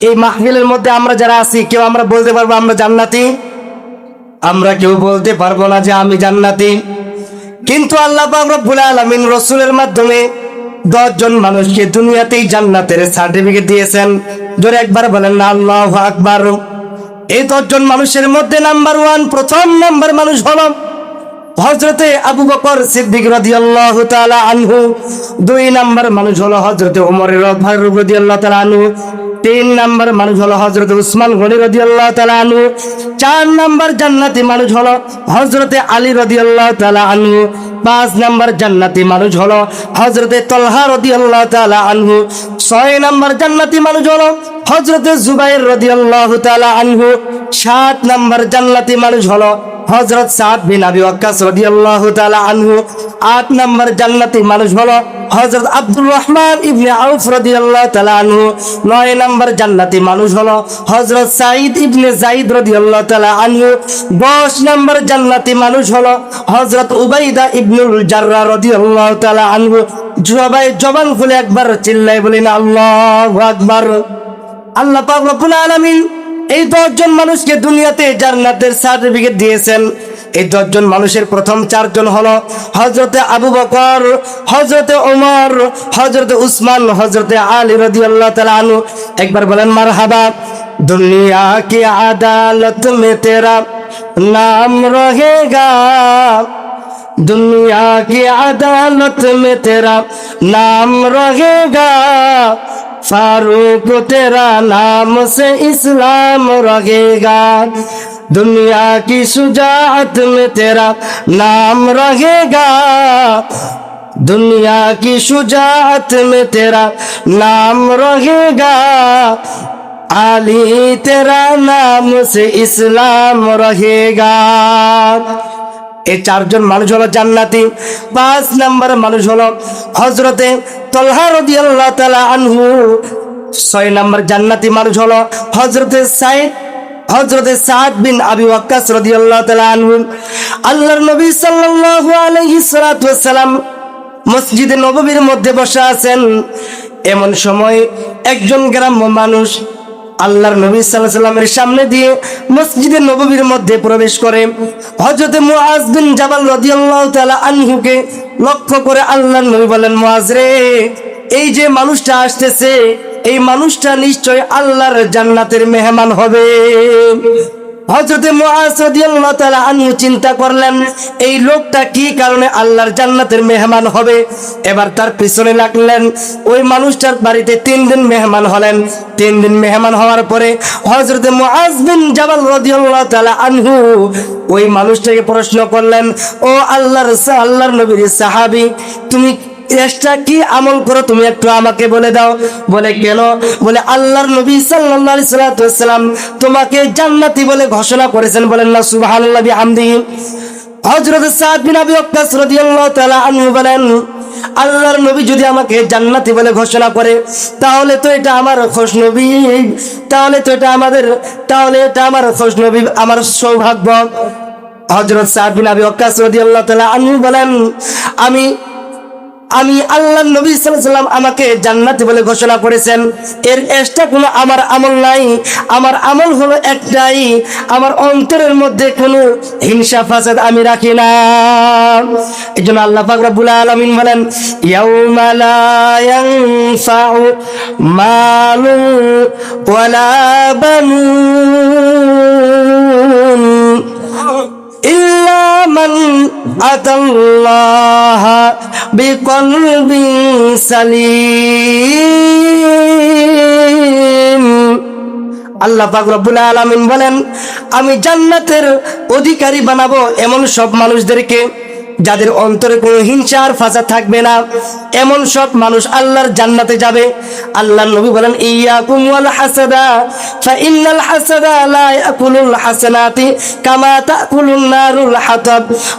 এই মাহফিলের মধ্যে আমরা যারা আছি, কেউ আমরা বলতে পারব আমরা জান্নাতি? আমরা কেউ বলতে পারব না যে আমি জান্নাতি। কিন্তু আল্লাহ রব্বুল আলামিন রসুলের মাধ্যমে দশজন মানুষকে দুনিয়াতেই জান্নাতের সার্টিফিকেট দিয়েছেন। জোরে একবার বলেন না আল্লাহ আকবার। এই দশজন মানুষের মধ্যে নাম্বার ওয়ান প্রথম নাম্বার মানুষ হলো হজরতে আবু বকর সিদ্দিক রাদিয়াল্লাহু তাআলা আনহু। দুই নাম্বার মানুষ হলো হজরতে ওমর রাদিয়াল্লাহু তাআলা আনহু। তিন নাম্বার মানুষ হলো হজরত উসমান গনি রাদিয়াল্লাহু তাআলা আনু চার নাম্বার জান্নাতি মানুষ হলো হজরতে আলী রাদিয়াল্লাহু তাআলা আনু পাঁচ নাম্বার জান্নাতি মানুষ হলো হজরতে তলহা রাদিয়াল্লাহু তালা আনহু। ছয় নাম্বার জান্নাতি মানুষ হলো হজরতে জুবাইর রাদিয়াল্লাহু তালা আনহু। সাত নাম্বার জান্নাতি মানুষ হলো হজরত সাদ বিন আবি ওয়াক্কাস রাদিয়াল্লাহু তাআলা আনহু আট নাম্বার জান্নাতি মানুষ হলো হজরত আব্দুর রহমান ইবনে আউফ রাদিয়াল্লাহু তাআলা আনহু। নয় নম্বর জান্নাতি মানুষ হলো হজরত সাঈদ ইবনে জাইদ রাদিয়াল্লাহু তাআলা আনহু। দশ নাম্বার জান্নাতি মানুষ হলো হজরত উবাইদা ইবনুল জাররা রাদিয়াল্লাহু তাআলা আনহু। সবাই জবান খুলে একবার চিল্লাই বলেন, আল্লাহু আকবার। আল্লাহ পাক রব্বুল আলামিন এই দশজন মানুষকে দুনিয়াতে জান্নাতের সার্টিফিকেট দিয়েছেন। এই দশজন মানুষের প্রথম চারজন হলো হজরতে আবু বকর হজরতে ওমর হজরতে উসমান হজরতে আলী রদি আল্লাহ আনু একবার বলেন মার হাবা দুনিয়া কি আদালত মে তেরা নাম রহেগা। দুনিয়া কি আদালত মে তেরা নাম রহেগা। फारूक तेरा नाम से इस्लाम रहेगा दुनिया की शुजाअत में तेरा नाम रहेगा दुनिया की शुजाअत में तेरा नाम रहेगा आली तेरा नाम से इस्लाम रहेगा এই চারজন মানুষ হলো জান্নাতি। পাঁচ নাম্বার মানুষ হলো হজরতে তলহা রাদিয়াল্লাহু তাআলা আনহু। ছয় নাম্বার জান্নাতি মানুষ হলো হজরতে সাইদ হজরতে সাদ বিন আবি ওয়াক্কাস রাদিয়াল্লাহু তাআলা আনহু। আল্লাহর নবী সাল্লাল্লাহু আলাইহি ওয়াসসালাম মসজিদে নববীর মধ্যে বসে আছেন। এমন সময় একজন গ্রাম্য মানুষ আল্লাহর নবী আলাইহি সাল্লামের সামনে দিয়ে মসজিদে নববীর মধ্যে প্রবেশ করে। হযরতে মুআজ বিন জাবাল রাদিয়াল্লাহু তাআলা আনহুকে লক্ষ্য করে আল্লাহর নবী বলেন মুআজ রে, এই যে মানুষটা আসতেছে, এই মানুষটা নিশ্চয় আল্লাহর জান্নাতের মেহমান হবে। হজরতে মুআজ রাদিয়াল্লাহু তাআলা আনহু চিন্তা করলেন, এই লোকটা কি কারণে আল্লাহর জান্নাতের মেহমান হবে? এবার তার পিছনে লাগলেন, ওই মানুষটার বাড়িতে তিন দিন মেহমান হলেন। তিন দিন মেহমান হওয়ার পরে হজরতে মুআজ বিন জাবাল রাদিয়াল্লাহু তাআলা আনহু ওই মানুষটাকে প্রশ্ন করলেন, ও আল্লাহর আল্লাহর নবীর সাহাবি, তুমি এক্সট্রা কি আমল করো? তুমি একটু আমাকে বলে দাও। বলে কেন? বলে আল্লাহর নবী সাল্লাল্লাহু সাল্লাম তোমাকে জান্নাতি বলে ঘোষণা করেছেন। বলেন না, সুবহানাল্লাহি, বিহামদিহি। হযরত সাদ বিন আবি ওয়াক্কাস রাদিয়াল্লাহু তাআলা আনহু বলেন, আল্লাহর নবী যদি আমাকে জান্নাতি বলে ঘোষণা করে, তাহলে তো এটা আমার খোশ নবী। তাহলে তো এটা আমাদের, তাহলে এটা আমার খোশ নবী, আমার সৌভাগ্য। হজরত বিন আবি ওয়াক্কাস রাদিয়াল্লাহু তাআলা আনহু বলেন, আমি আমি আল্লাহ নবী সাল্লাম আমাকে জান্নাতি বলে ঘোষণা করেছেন। এর এক্সট্রা কোনো আমার আমল নাই। আমার আমল হলো একটাই। আমার অন্তরের মধ্যে কোনো হিংসা ফাসাদ আমি রাখি না। এই জন্য আল্লাহ পাক রব্বুল আলামিন বলেন, ইয়াউমা লা ইয়ানফাউ মালু ওয়ালা বানুন। أتى الله بقلب سليم আল্লাহ পাক রব্বুল আলামিন বলেন আমি জান্নাতের অধিকারী বানাবো এমন সব মানুষদেরকে যাদের অন্তরে কোনো হিংসা আর ফাঁসা থাকবে না, এমন সব মানুষ আল্লাহর জান্নাতে যাবে। আল্লাহ নবী বলেন হাসানাতি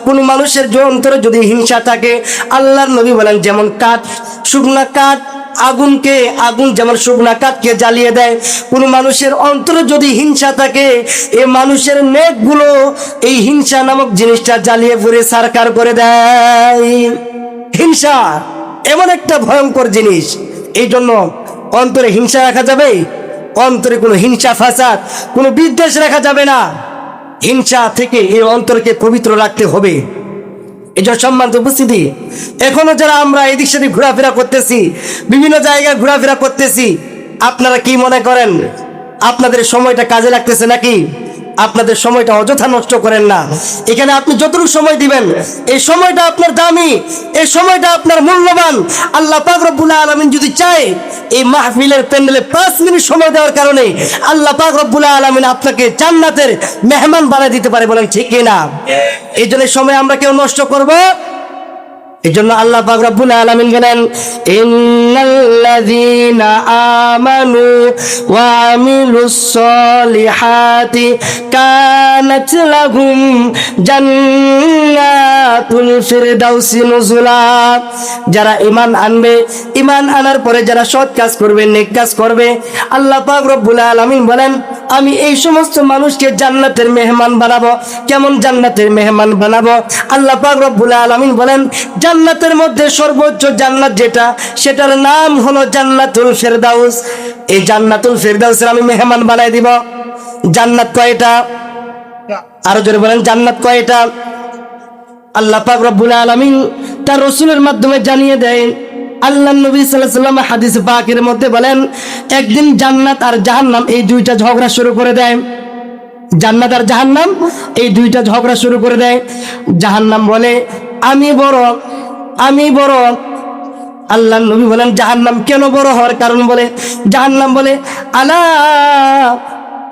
কোন মানুষের অন্তরে যদি হিংসা থাকে, আল্লাহর নবী বলেন, যেমন কাঠ, শুকনা কাঠ আগুনকে, আগুন যেমন শুকনা কাঠকে জ্বালিয়ে দেয়, কোন মানুষের অন্তরে যদি হিংসা থাকে, এ মানুষের নেকগুলো এই হিংসা নামক জিনিসটা জ্বালিয়ে পুড়ে সারকার করে দেয়। হিংসা এমন একটা ভয়ঙ্কর জিনিস, এই জন্য অন্তরে হিংসা রাখা যাবে, অন্তরে কোনো হিংসা ফাসাদ, কোনো বিদ্বেষ রাখা যাবে না। হিংসা থেকে এই অন্তরকে পবিত্র রাখতে হবে। জন্য সম্মানিত উপস্থিতি, এখনও যারা আমরা এদিক সেদিক ঘোরাফেরা করতেছি, বিভিন্ন জায়গায় ঘোরাফেরা করতেছি, আপনারা কি মনে করেন? আপনাদের সময়টা কাজে লাগতেছে নাকি? আপনাদের সময়টা অযথা নষ্ট করেন না। এখানে আপনি যতটুক সময় দিবেন, এই সময়টা আপনার দামি, এই সময়টা আপনার মূল্যবান। আল্লাহ পাকরবুল্লাহ আলমিন যদি চায়, এই মাহফিলের প্যান্ডেলে পাঁচ মিনিট সময় দেওয়ার কারণে আল্লাহ পাকরবুল্লাহ আলমিন আপনাকে জান্নাতের মেহমান বানিয়ে দিতে পারে বলেন ঠিক না এই জন্য সময় আমরা কেউ নষ্ট করব এই জন্য আল্লাহ পাক রব্বুল আলামিন বলেন, ইন্নাল্লাযীনা আমানু ওয়া আমিলুস সলিহাতি কানাত লাহুম জান্নাতুল ফিরদাউসি নুজুলা। যারা ঈমান আনবে, ঈমান আনার পরে যারা সৎ কাজ করবে, নেক কাজ করবে, আল্লাহ পাক রব্বুল আলামিন বলেন, আমি এই সমস্ত মানুষকে জান্নাতের মেহমান বানাবো। কেমন জান্নাতের মেহমান বানাবো? আল্লাহ পাক রব্বুল আলামিন বলেন জান্নাতের মধ্যে সর্বোচ্চ জান্নাত যেটা, সেটার নাম হলো জান্নাতুল ফেরদাউস। এই জান্নাতুল ফেরদাউসের আমি মেহমান বানাই দিব। জান্নাত কয়টা? আরও জোরে বলেন, জান্নাত কয়টা? আল্লাহ পাক রব্বুল আলামিন তার রসুলের মাধ্যমে জানিয়ে দেয় আল্লাহ নবী সাল্লাহ সাল্লাম হাদিস পাকের মধ্যে বলেন, একদিন জান্নাত আর জাহান্নাম এই দুইটা ঝগড়া শুরু করে দেয়। জান্নাত আর জাহান্নাম এই দুইটা ঝগড়া শুরু করে দেয়। জাহান্নাম বলে, আমি বড় আমি বড়। আল্লাহ নবী বলেন, জাহান্নাম কেন বড় হওয়ার কারণ বলে? জাহান্নাম বলে, আলা,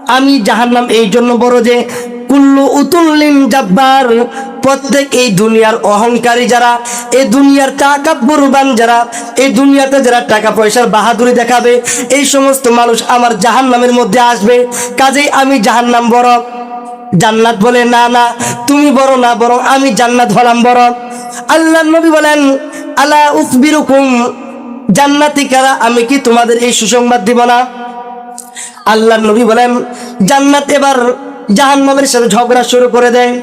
আমি জাহান্নাম এই জন্য বড় যে, কুল্লু উতুল্লিন জাব্বার, প্রত্যেক এই দুনিয়ার অহংকারী যারা, এই দুনিয়ার টাকা বুরবান যারা, এই দুনিয়াতে যারা টাকা পয়সার বাহাদুরি দেখাবে, এই সমস্ত মানুষ আমার জাহান্নামের মধ্যে আসবে। কাজেই আমি জাহান্নাম বড়। জান্নাত বলে, না না, তুমি বড় না, বরং আমি জান্নাত হলাম বড়। আল্লাহ নবী বলেন, আলা উসবিরুকুম, জান্নাতি কারা? আমি কি তোমাদের এই সুসংবাদ দিব না? আল্লাহ নবী বলেন, জান্নাত এবার জাহান্নামের সাথে ঝগড়া শুরু করে দেয়।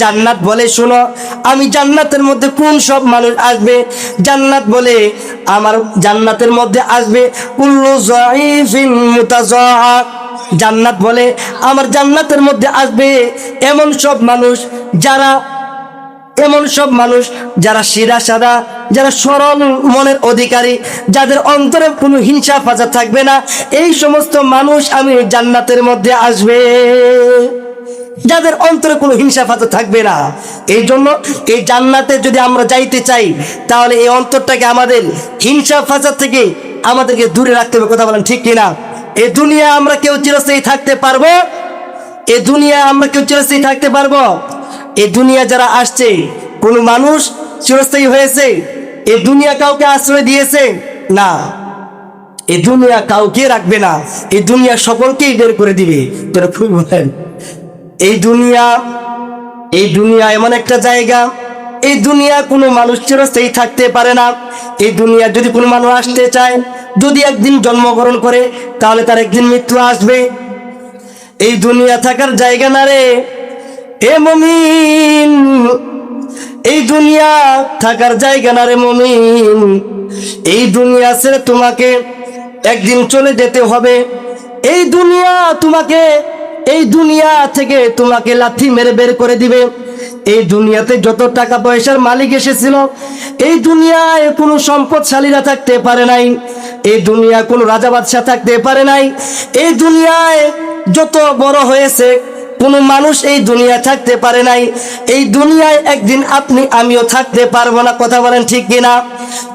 জান্নাত বলে, শোনো, আমি জান্নাতের মধ্যে কোন সব মানুষ আসবে? জান্নাত বলে, আমার জান্নাতের মধ্যে আসবে কুল্লু জান্নাত বলে, আমার জান্নাতের মধ্যে আসবে এমন সব মানুষ যারা এমন সব মানুষ, যারা শিরা সাদা যারা সরল মনের অধিকারী, যাদের অন্তরে কোনো হিংসা ফাজা থাকবে না, এই সমস্ত মানুষ আমি জান্নাতের মধ্যে আসবে। যাদের অন্তরে কোনো হিংসা ফাজা থাকবে না এই জন্য এই জান্নাতে যদি আমরা যাইতে চাই, তাহলে এই অন্তরটাকে আমাদের হিংসা ফাজা থেকে আমাদেরকে দূরে রাখতে হবে, কথা বলেন ঠিক কিনা এ দুনিয়া আমরা কেউ চিরস্থায়ী থাকতে পারব? এ দুনিয়া আমরা কেউ চিরস্থায়ী থাকতে পারব? এই দুনিয়া যারা আসছে, কোনো মানুষ চিরস্থায়ী হয়েছে, এ দুনিয়া কাউকে আশ্রয় দিয়েছে? না। এ দুনিয়া কাউকে রাখবে না। এই দুনিয়া সকলকেই বের করে দিবে। তোরা খুবই বলেন। এই দুনিয়া এই দুনিয়া এমন একটা জায়গা, এই দুনিয়া কোনো মানুষ চিরস্থায়ী থাকতে পারে না। এই দুনিয়া যদি কোনো মানুষ আসতে চায়, যদি একদিন জন্মগ্রহণ করে, তাহলে তার একদিন মৃত্যু আসবে। এই দুনিয়া থাকার জায়গা না রে। এ মমিন, এই দুনিয়া থাকার জায়গা না রে মমিন। এই দুনিয়া ছেড়ে তোমাকে একদিন চলে যেতে হবে। এই দুনিয়া তোমাকে, এই দুনিয়া থেকে তোমাকে লাথি মেরে বের করে দিবে। এই দুনিয়াতে যত টাকা পয়সার মালিক এসেছিল, এই দুনিয়ায় কোনো সম্পদশালীরা থাকতে পারে নাই। এই দুনিয়া কোনো রাজা বাদশাহ থাকতে পারে নাই। এই দুনিয়ায় যত বড় হয়েছে কোনো মানুষ এই দুনিয়া থাকতে পারে নাই। এই দুনিয়ায় একদিন আপনি, আমিও থাকতে পারব না, কথা বলেন ঠিক কিনা?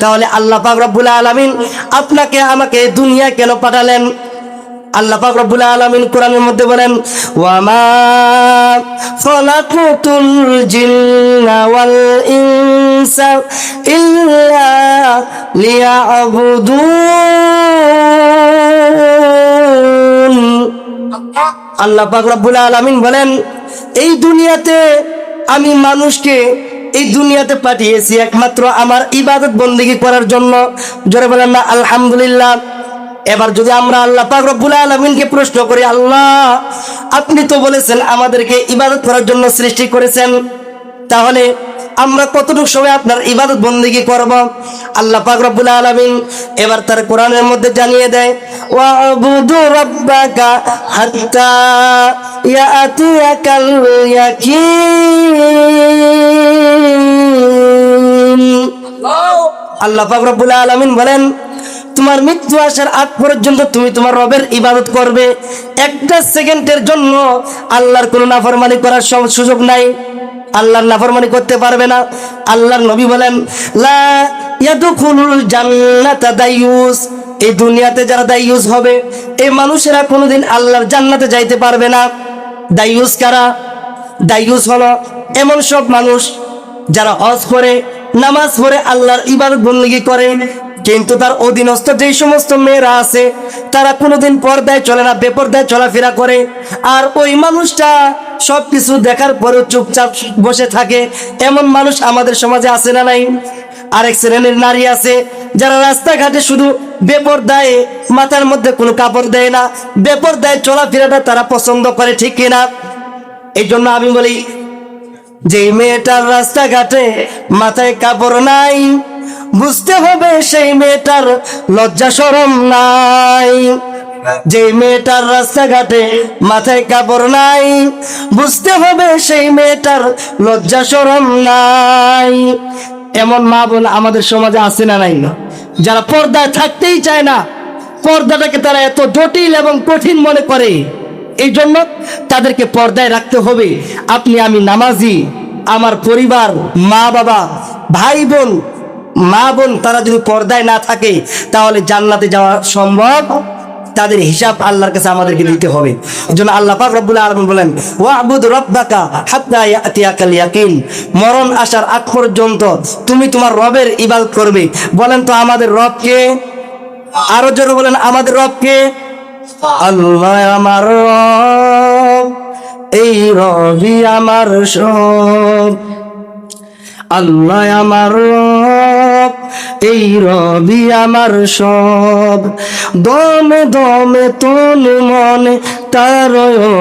তাহলে আল্লাহ পাক রব্বুল আলামিন আপনাকে আমাকে দুনিয়া কেন পাঠালেন? আল্লাহ পাক রব্বুল আলামিন কোরআনের মধ্যে বলেন, ওয়ামা ইনসা ইল্লা লিয়াবুদুন আল্লাহ পাকুল আলামিন বলেন, এই দুনিয়াতে আমি মানুষকে এই দুনিয়াতে পাঠিয়েছি একমাত্র আমার ইবাদত বন্দিগি করার জন্য। জোরে বলেন না, আলহামদুলিল্লাহ। এবার যদি আমরা আল্লাহ পাক রব্বুল আলামিনকে প্রশ্ন করি, আল্লাহ, আপনি তো বলেছেন আমাদেরকে ইবাদত করার জন্য সৃষ্টি করেছেন। তাহলে আমরা কতটুকু সময় আপনার ইবাদত বন্দিগি করব? আল্লাহ পাক রব্বুল আলামিন এবার তার কোরআনের মধ্যে জানিয়ে দেয়, ওয়াবুদু রাব্বাকা হাত্তা ইয়াতিয়াকাল ইয়াকিন। আল্লাহ পাক রব্বুল আলামিন বলেন, তোমার মৃত্যু আসার আগ পর্যন্ত তুমি তোমার রবের ইবাদত করবে। একটা সেকেন্ডের জন্য আল্লাহর কোনো নাফরমানি করার সুযোগ নাই। আল্লাহর নাফরমানি করতে পারবে না। আল্লাহর নবী বলেন, লা ইয়াদখুলুল জান্নাতা দাইয়ুস। এই দুনিয়াতে যারা দাইয়ুস হবে, এই মানুষেরা কোনোদিন আল্লাহর জান্নাতে যাইতে পারবে না। দাইয়ুস কারা? দাইয়ুস হলো এমন সব মানুষ যারা হজ করে, নামাজ পড়ে আল্লাহর ইবাদত বন্দিগি করে, কিন্তু তার অধীনস্থ যেই সমস্ত মেয়েরা আছে, তারা কোনোদিন পর্দায় চলে না, বেপর্দায় চলাফেরা করে। আর ওই মানুষটা সব কিছু দেখার পরেও চুপচাপ বসে থাকে। এমন মানুষ আমাদের সমাজে আছে না নাই? আরেক শ্রেণির নারী আছে, যারা রাস্তাঘাটে শুধু বেপরদায় মাথার মধ্যে কোনো কাপড় দেয় না। বেপরদায় চলাফেরাটা তারা পছন্দ করে, ঠিক কিনা এই জন্য আমি বলি, যে মেয়েটার রাস্তাঘাটে মাথায় কাপড় নাই, বুঝতে হবে সেই মেয়েটার লজ্জা সরম নাই। যে মেয়েটার রাস্তাঘাটে মাথায় কাপড় নাই, বুঝতে হবে সেই মেয়েটার লজ্জা সরম নাই। এমন মা বোন আমাদের সমাজে আছে না নাই? যারা পর্দায় থাকতেই চায় না, পর্দাটাকে তারা এত জটিল এবং কঠিন মনে করে। এই জন্য তাদেরকে পর্দায় রাখতে হবে। আপনি আমি নামাজি, আমার পরিবার, মা বাবা, ভাই বোন, মা বোন, তারা যদি পর্দায় না থাকে, তাহলে জান্নাতে যাওয়া সম্ভব তাদের হিসাব আল্লাহর কাছে আমাদেরকে দিতে হবে। জন্য আল্লাহ পাক রব্বুল আলামিন বলেন, ওয়াবুদ রাব্বাকা হাত্তা ইয়াতিয়াকাল ইয়াকিন। মরণ আসার আগ পর্যন্ত তুমি তোমার রবের ইবাদত করবে। বলেন তো আমাদের রব কে? আরও জোরে বলেন, আমাদের রব কে? আল্লাহ আমার রব, এই রবি আমার সব। আল্লাহ আমার রব। এই রবি আমার সব। দমে দমে তনু মনে তার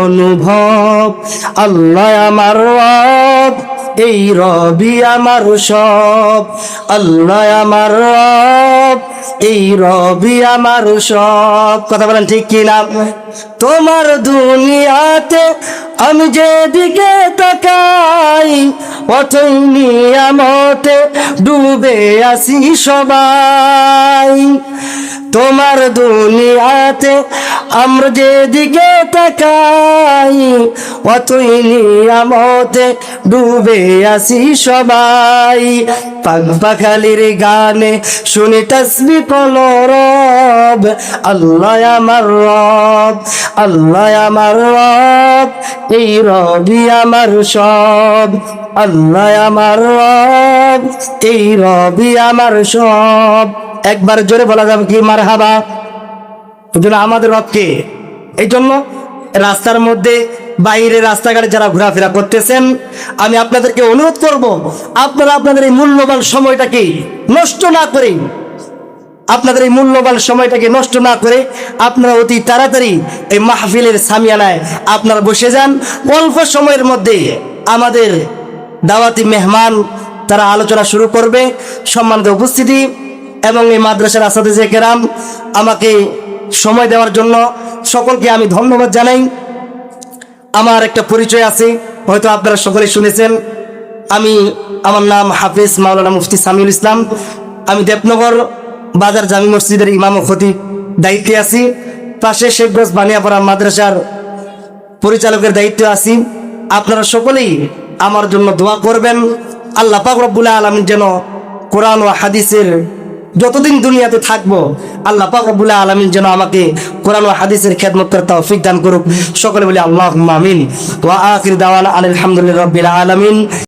অনুভব। আল্লাহ আমার রব, এই রবি আমার সব। আল্লাহ আমার রব, এই রবি আমার সব। কথা বলেন ঠিক কি না? তোমার দুনিয়াতে আমি যেদিকে তাকাই অথই নিয়ামতে ডুবে আসি সবাই। তোমার দুনিয়াতে আমরা যেদিকে তাকাই অতই নিয়ামতে ডুবে আসি সবাই। পাখালির গানে শুনি তসবি কলরব আল্লাহ আমার রব। আল্লাহ আমার রব, এই রবি আমার সব। আল্লাহ আমার রব, এই রবি আমার সব। একবার জোরে বলা যাবে কি মার হাবা আমাদের রবকে? এই জন্য রাস্তার মধ্যে বাইরে রাস্তাঘাটে যারা ঘোরাফেরা করতেছেন, আমি আপনাদেরকে অনুরোধ করব, আপনারা আপনাদের এই মূল্যবান সময়টাকে নষ্ট না করে আপনাদের এই মূল্যবান সময়টাকে নষ্ট না করে আপনারা অতি তাড়াতাড়ি এই মাহফিলের সামিয়ানায় আপনারা বসে যান। অল্প সময়ের মধ্যে আমাদের দাওয়াতি মেহমান তারা আলোচনা শুরু করবে। সম্মানিত উপস্থিতি এবং এই মাদ্রাসার আসাদে যে কেরাম, আমাকে সময় দেওয়ার জন্য সকলকে আমি ধন্যবাদ জানাই। আমার একটা পরিচয় আছে, হয়তো আপনারা সকলে শুনেছেন। আমি, আমার নাম হাফিজ মাওলানা মুফতি সামিউল ইসলাম। আমি দেবনগর বাজার জামি মসজিদের ইমাম ও খতিব দায়িত্বে আছি। পাশে শেখগঞ্জ বানিয়াপাড়া মাদ্রাসার পরিচালকের দায়িত্বে আছি। আপনারা সকলেই আমার জন্য দোয়া করবেন। আল্লাহ পাক রব্বুল আলমিন যেন কোরআন ও হাদিসের যতদিন দুনিয়াতে থাকব, আল্লাহ পাক আলমিন যেন আমাকে কোরআন ও হাদিসের খেদমত করে তৌফিক দান করুক। সকলে বলি আল্লাহ আমিন। ওয়া আখির দাওয়ানা আলহামদুলিল্লাহ রব্বিল আলামিন।